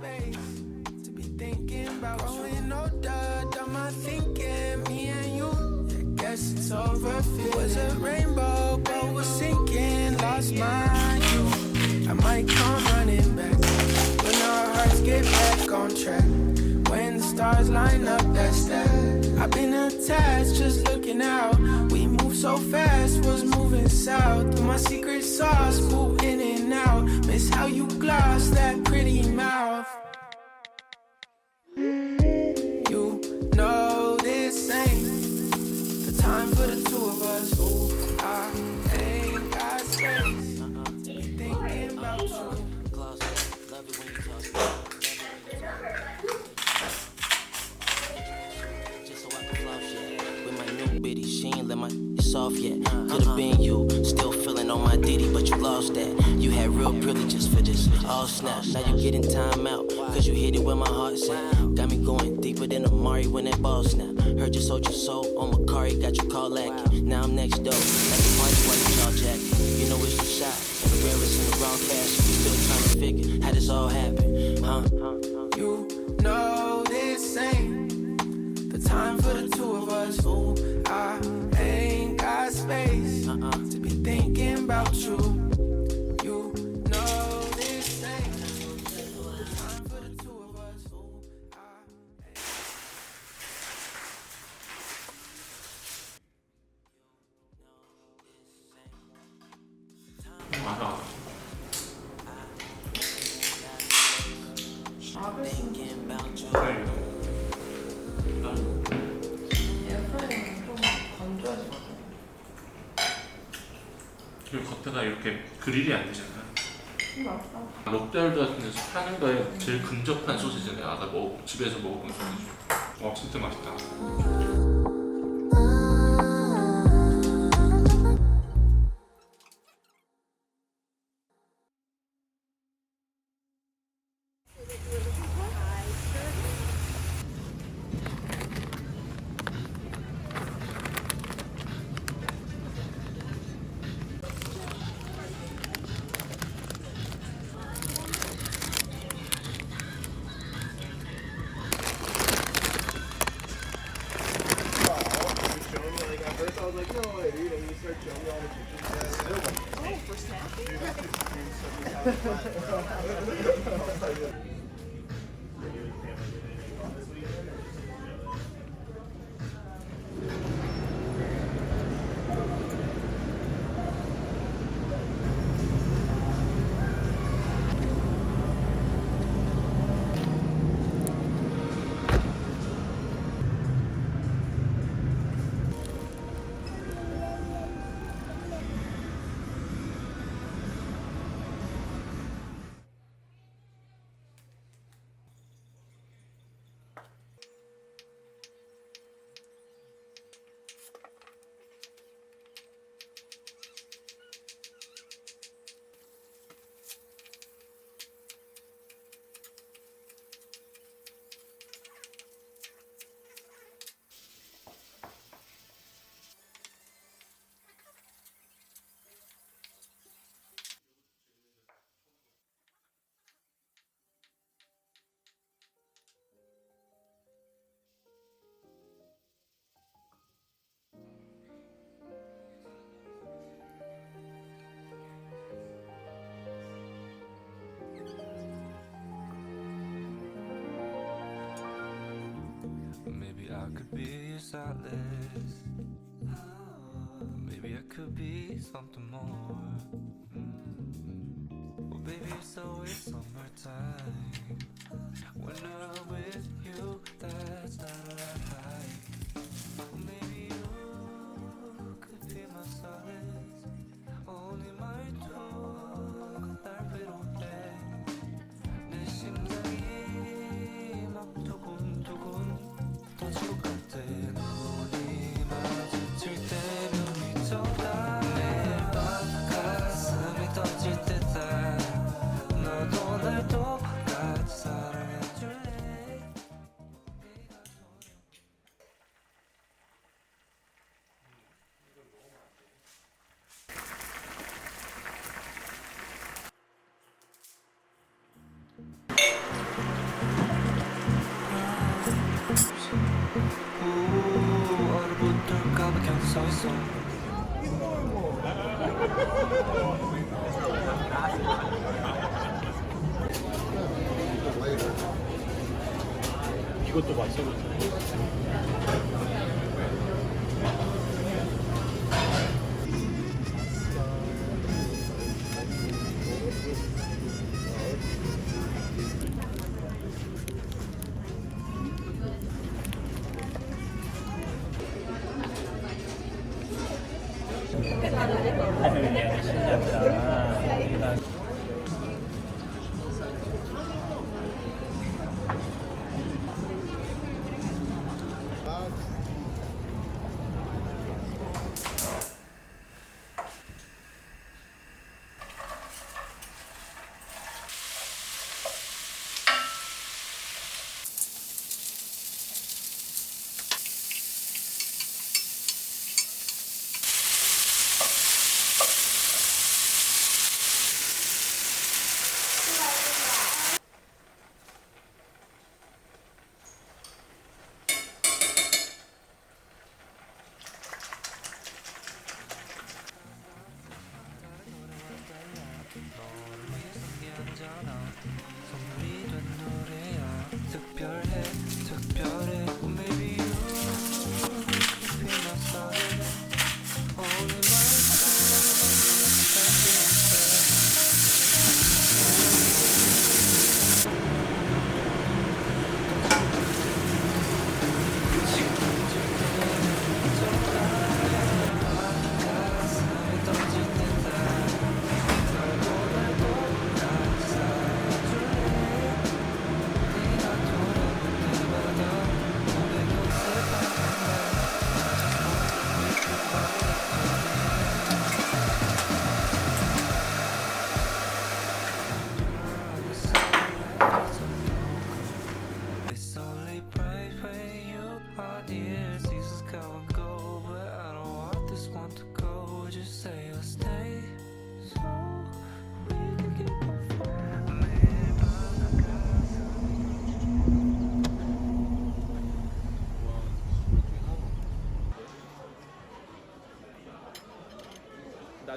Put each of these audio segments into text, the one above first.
space to be thinking about growing older. Done my thinking, me and you. Guess it's over. It was a rainbow, but was sinking. Lost my youth. I might come running back when our hearts get back on track when the stars line up, that's that. I've been attached, just looking out. We move so fast, was moving south. Through my secret sauce, move in and out. Miss how you gloss that pretty mouth. She ain't let my it's off yet. Could've been you, still feeling on my ditty, but you lost that. You had real privileges for this. All snap. Now you getting time out, cause you hit it where my heart's at. Got me going deeper than Amari when that ball snap. Heard you sold your soul on Macari, got you call lacking. Now I'm next door, at the party while you jaw jacking. You know it's your shot, and the rarest in the broadcast. You still trying to figure how this all happened, huh? You know this ain't the time for the two of us. Ooh, I ain't got space uh-uh. to be thinking about. You 네. 에어프라이어는 좀 건조하지 마. 그리고 겉에가 이렇게 그릴이 안 되잖아. 맛있다. 롯데월드 같은 데서 파는 거에 제일 근접한 소시지네. 아까 먹 집에서 먹어본 소시지. 와 진짜 맛있다. I could be a solace. Maybe I could be something more. Mm. Well, baby, it's always summertime. When I'm with you, that's not a Well, 이것도 맛있어. 선물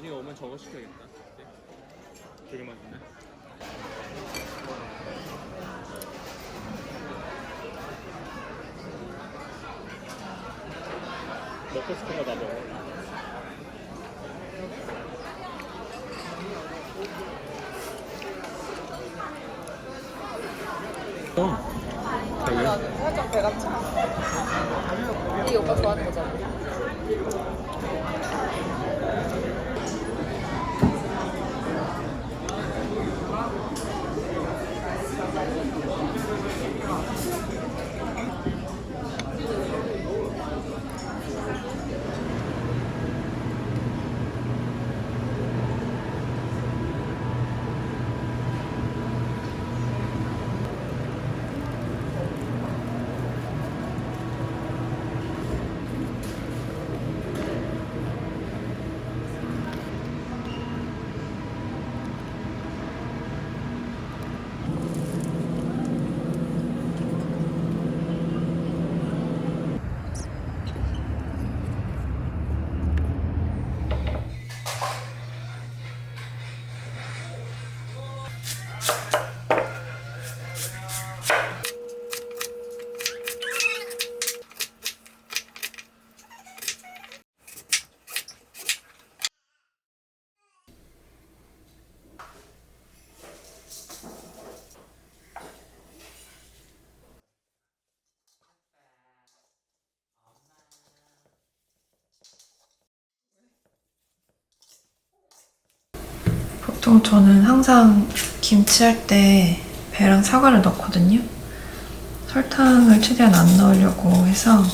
나중에 오면 저거 시켜야겠다. 되게 맛있네. 먹고 싶은 거다 먹어. 어, 되게 살짝 배가 차. 이게 오빠 좋아하는 거잖아. 보통 저는 항상 김치 할 때 배랑 사과를 넣거든요. 설탕을 최대한 안 넣으려고 해서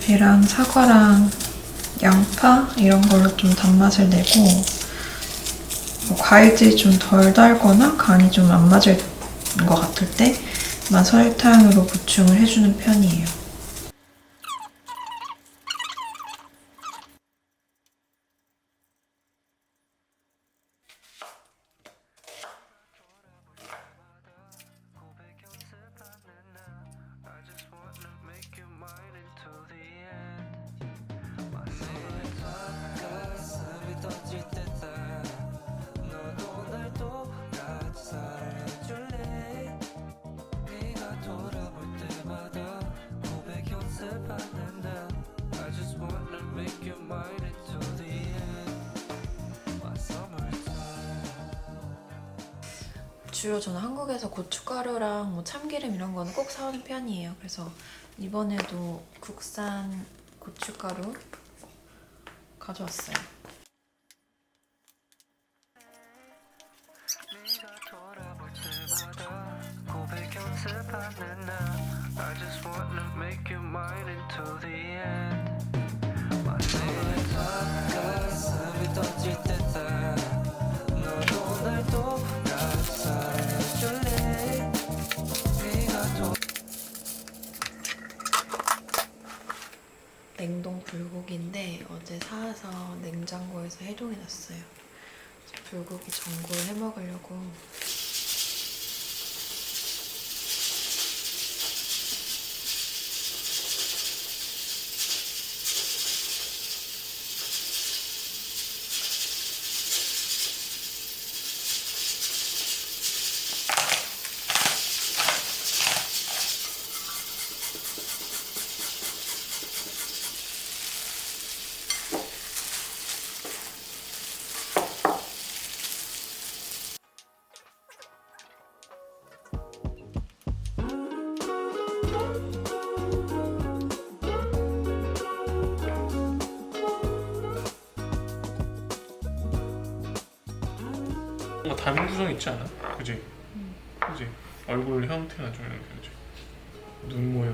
배랑 사과랑 양파 이런 걸로 좀 단맛을 내고 뭐 과일들이 좀 덜 달거나 간이 좀 안 맞을 것 같을 때만 설탕으로 보충을 해주는 편이에요. 주로 저는 한국에서 고춧가루랑 뭐 참기름 이런 거는 꼭 사오는 편이에요. 그래서 이번에도 국산 고춧가루 가져왔어요. 닮은 구성 있지 않아? 그지? 그지? 얼굴 형태나 좀 이렇게 그지? 눈 모양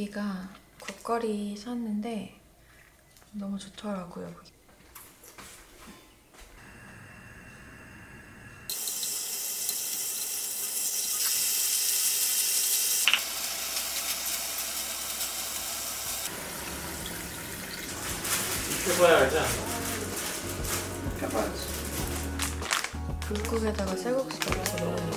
고기가 국거리 샀는데 너무 좋더라고요. 고기. 해봐야 알지 않아? 불국에다가 쌀국수 넣어서 넣으니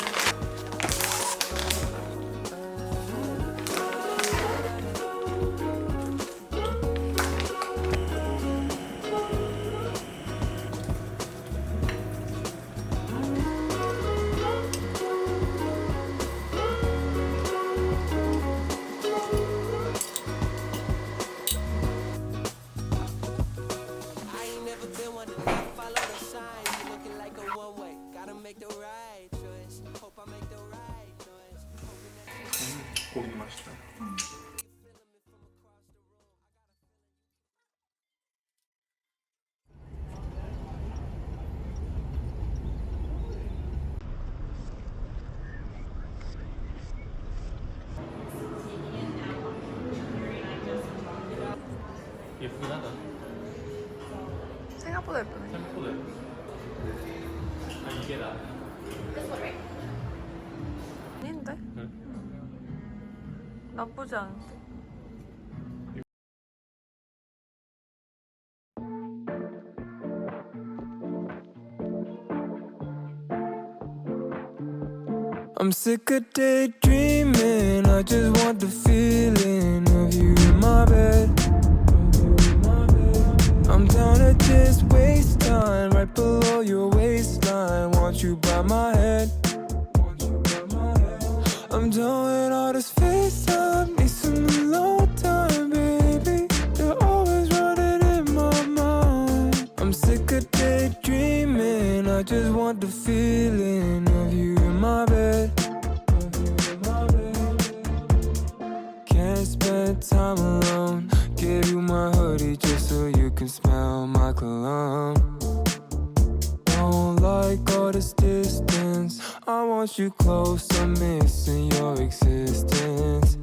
嗯。I'm sick of daydreaming. I just want the feeling of you in my bed. I'm down to just waste time right below your waistline. Want you by my feeling of you in my bed. Can't spend time alone. Give you my hoodie just so you can smell my cologne. Don't like all this distance. I want you close. I'm missing your existence.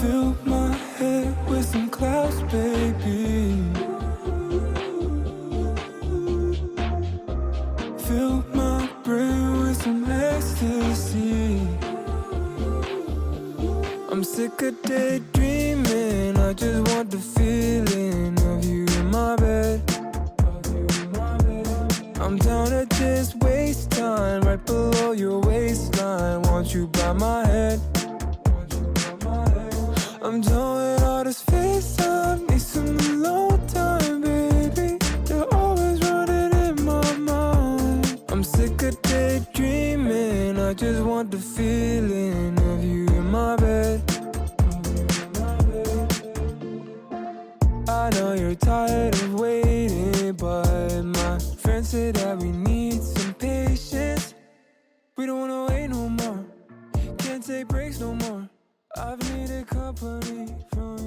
Fill my head with some clouds, baby. Sick of daydreaming. I just want the feeling of you in my bed. I'm down to just waste time right below your waistline. Want you by my head. I'm done with all this FaceTime. Need some alone time, baby. You're always running in my mind. I'm sick of daydreaming. I just want the feeling I know you're tired of waiting, but my friend said that we need some patience. We don't wanna wait no more. Can't take breaks no more. I've needed company from.